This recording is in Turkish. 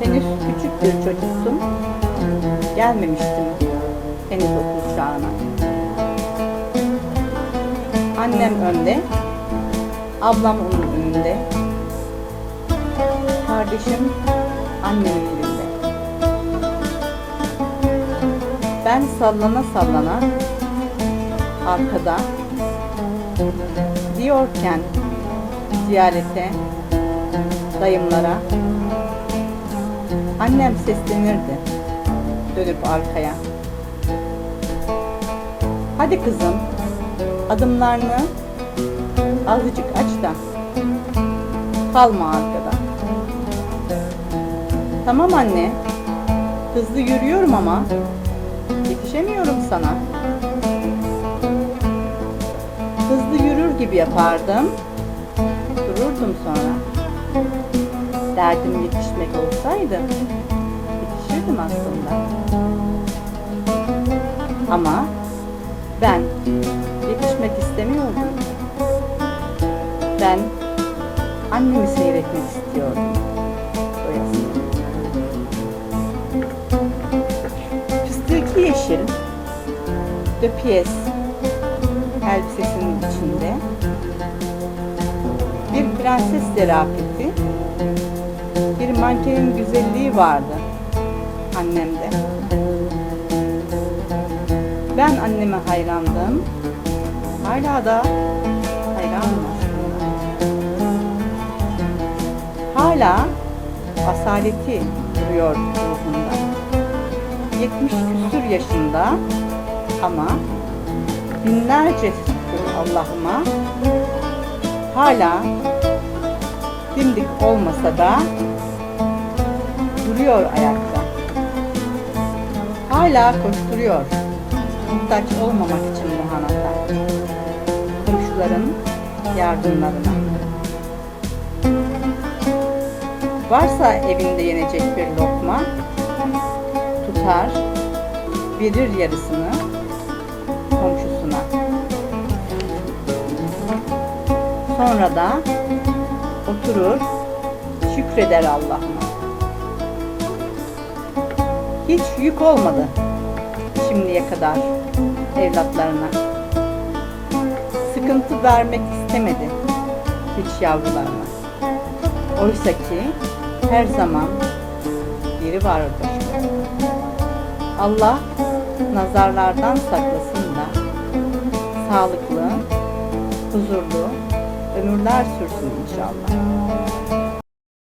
Henüz küçük bir çocuktum. Gelmemiştim henüz okul çağına. Annem önde, ablam onun önünde. Kardeşim annemin elinde. Ben sallana sallana arkada diyorken ziyarete dayımlara annem seslenirdi dönüp arkaya. Hadi kızım adımlarını azıcık aç da kalma arkada. Tamam anne hızlı yürüyorum ama yetişemiyorum sana. Hızlı yürür gibi yapardım. Dururdum sonra. Derdim yetişmek olsaydı yetişirdim aslında. Ama ben yetişmek istemiyordum. Ben annemi seyretmek istiyordum. Doyasıya. Fıstıklı yeşil de piyes elbisesinin içinde bir prenses zerafeti, mankenin güzelliği vardı annemde. Ben anneme hayrandım. Hala da hayranım aslında. Hala asaleti duruyor ruhunda. 70 küsur yaşında ama binlerce şükür Allah'ıma hala dimdik olmasa da duruyor ayakta. Hala koşturuyor. Muhtaç olmamak için bu. Komşuların yardımlarına. Varsa evinde yenecek bir lokma, tutar, verir yarısını komşusuna. Sonra da oturur, şükreder Allah'ıma. Hiç yük olmadı şimdiye kadar evlatlarına. Sıkıntı vermek istemedi hiç yavrularına. Oysa ki her zaman biri vardır. Allah nazarlardan saklasın da sağlıklı, huzurlu ömürler sürsün inşallah.